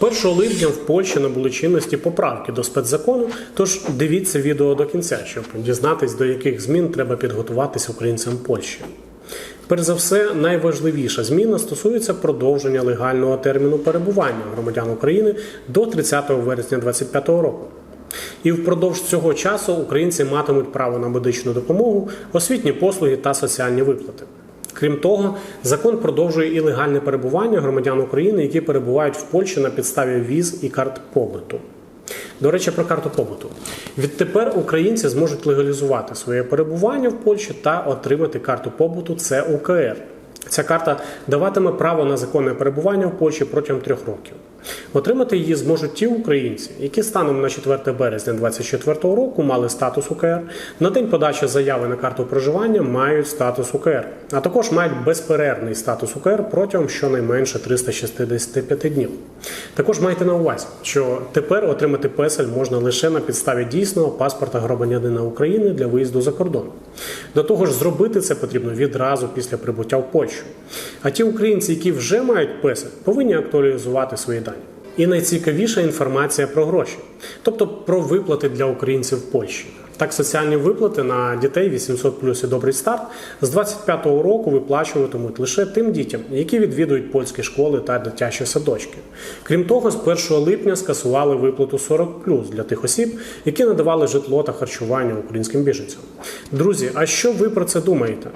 1 липня в Польщі набули чинності поправки до спецзакону. Тож дивіться відео до кінця, щоб дізнатись, до яких змін треба підготуватися українцям Польщі. Перш за все, найважливіша зміна стосується продовження легального терміну перебування громадян України до 30 вересня 2025 року. І впродовж цього часу українці матимуть право на медичну допомогу, освітні послуги та соціальні виплати. Крім того, закон продовжує і легальне перебування громадян України, які перебувають в Польщі на підставі віз і карт побуту. До речі, про карту побуту. Відтепер українці зможуть легалізувати своє перебування в Польщі та отримати карту побуту це УКР. Ця карта даватиме право на законне перебування в Польщі протягом трьох років. Отримати її зможуть ті українці, які станом на 4 березня 2024 року мали статус УКР, на день подачі заяви на карту проживання мають статус УКР, а також мають безперервний статус УКР протягом щонайменше 365 днів. Також майте на увазі, що тепер отримати песель можна лише на підставі дійсного паспорта громадянина України для виїзду за кордон. До того ж, зробити це потрібно відразу після прибуття в Польщу. А ті українці, які вже мають песель, повинні актуалізувати свої дані. І найцікавіша інформація про гроші, тобто про виплати для українців в Польщі. Так, соціальні виплати на дітей 800 плюс і добрий старт з 25-го року виплачуватимуть лише тим дітям, які відвідують польські школи та дитячі садочки. Крім того, з 1 липня скасували виплату 40 плюс для тих осіб, які надавали житло та харчування українським біженцям. Друзі, а що ви про це думаєте?